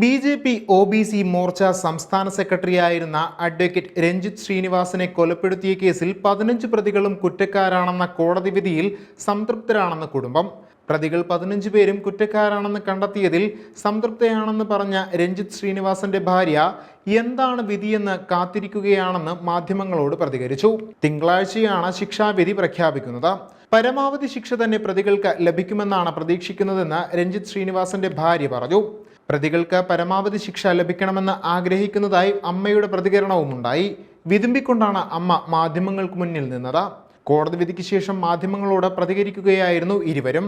B J P O B C Morcha സംസ്ഥാന സെക്രട്ടറിയായിരുന്ന advocate Ranjith ശ്രീനിവാസനെ കൊലപ്പെടുത്തിയ കേസിൽ പതിനഞ്ച് പ്രതികളും കുറ്റക്കാരാണെന്ന കോടതി വിധിയിൽ സംതൃപ്തരാണെന്ന് കുടുംബം. പ്രതികൾ പതിനഞ്ച് പേരും കുറ്റക്കാരാണെന്ന് കണ്ടെത്തിയതിൽ സംതൃപ്തയാണെന്ന് പറഞ്ഞ രഞ്ജിത്ത് ശ്രീനിവാസന്റെ ഭാര്യ എന്താണ് വിധിയെന്ന് കാത്തിരിക്കുകയാണെന്ന് മാധ്യമങ്ങളോട് പ്രതികരിച്ചു. തിങ്കളാഴ്ചയാണ് ശിക്ഷാവിധി പ്രഖ്യാപിക്കുന്നത്. പരമാവധി ശിക്ഷ തന്നെ പ്രതികൾക്ക് ലഭിക്കുമെന്നാണ് പ്രതീക്ഷിക്കുന്നതെന്ന് രഞ്ജിത്ത് ശ്രീനിവാസന്റെ ഭാര്യ പറഞ്ഞു. പ്രതികൾക്ക് പരമാവധി ശിക്ഷ ലഭിക്കണമെന്ന് ആഗ്രഹിക്കുന്നതായി അമ്മയുടെ പ്രതികരണവും ഉണ്ടായി വിതുമ്പിക്കൊണ്ടാണ് അമ്മ മാധ്യമങ്ങൾക്ക് മുന്നിൽ നിന്നത്. കോടതി വിധിക്ക് ശേഷം മാധ്യമങ്ങളോട് പ്രതികരിക്കുകയായിരുന്നു ഇരുവരും.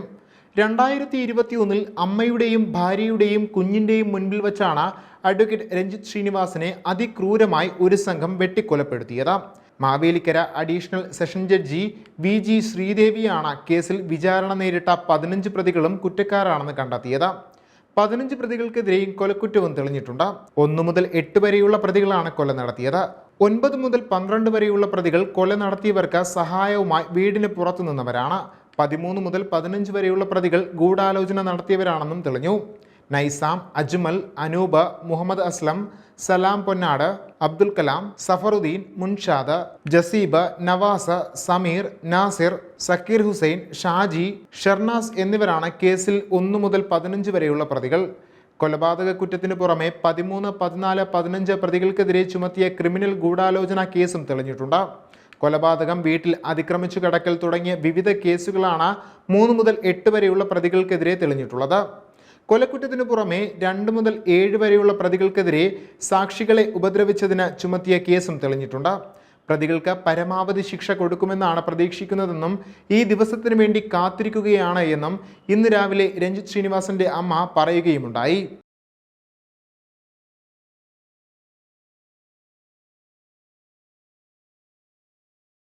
രണ്ടായിരത്തി ഇരുപത്തി ഒന്നിൽ അമ്മയുടെയും ഭാര്യയുടെയും കുഞ്ഞിന്റെയും മുൻപിൽ വച്ചാണ് അഡ്വക്കേറ്റ് രഞ്ജിത്ത് ശ്രീനിവാസനെ അതിക്രൂരമായി ഒരു സംഘം വെട്ടിക്കൊലപ്പെടുത്തിയത്. Mavelikkara additional session judge V G ശ്രീദേവിയാണ് കേസിൽ വിചാരണ നേരിട്ട പതിനഞ്ച് പ്രതികളും കുറ്റക്കാരാണെന്ന് കണ്ടെത്തിയത്. പതിനഞ്ച് പ്രതികൾക്കെതിരെയും കൊലക്കുറ്റവും തെളിഞ്ഞിട്ടുണ്ട്. ഒന്നു മുതൽ എട്ട് വരെയുള്ള പ്രതികളാണ് കൊല നടത്തിയത്. ഒൻപത് മുതൽ പന്ത്രണ്ട് വരെയുള്ള പ്രതികൾ കൊല നടത്തിയവർക്ക് സഹായവുമായി വീടിന് പുറത്തു നിന്നവരാണ്. പതിമൂന്ന് മുതൽ പതിനഞ്ച് വരെയുള്ള പ്രതികൾ ഗൂഢാലോചന നടത്തിയവരാണെന്നും തെളിഞ്ഞു. നൈസാം അജ്മൽ അനൂപ് മുഹമ്മദ് അസ്ലം സലാം പൊന്നാട് അബ്ദുൽ കലാം സഫറുദ്ദീൻ മുൻഷാദ് ജസീബ നവാസ് സമീർ നാസിർ സക്കീർ ഹുസൈൻ ഷാജി ഷെർനാസ് എന്നിവരാണ് കേസിൽ ഒന്നു മുതൽ പതിനഞ്ച് വരെയുള്ള പ്രതികൾ. കൊലപാതക കുറ്റത്തിനു പുറമെ പതിമൂന്ന് പതിനാല് പതിനഞ്ച് പ്രതികൾക്കെതിരെ ചുമത്തിയ ക്രിമിനൽ ഗൂഢാലോചന കേസും തെളിഞ്ഞിട്ടുണ്ട്. കൊലപാതകം വീട്ടിൽ അതിക്രമിച്ചു കടക്കൽ തുടങ്ങിയ വിവിധ കേസുകളാണ് മൂന്ന് മുതൽ എട്ട് വരെയുള്ള പ്രതികൾക്കെതിരെ തെളിഞ്ഞിട്ടുള്ളത്. കൊലക്കുറ്റത്തിനു പുറമെ രണ്ട് മുതൽ ഏഴ് വരെയുള്ള പ്രതികൾക്കെതിരെ സാക്ഷികളെ ഉപദ്രവിച്ചതിന് ചുമത്തിയ കേസും തെളിഞ്ഞിട്ടുണ്ട്. പ്രതികൾക്ക് പരമാവധി ശിക്ഷ കൊടുക്കുമെന്നാണ് പ്രതീക്ഷിക്കുന്നതെന്നും ഈ ദിവസത്തിനു വേണ്ടി കാത്തിരിക്കുകയാണ് എന്നും ഇന്ന് രാവിലെ രഞ്ജിത് ശ്രീനിവാസന്റെ അമ്മ പറയുകയുമുണ്ടായി.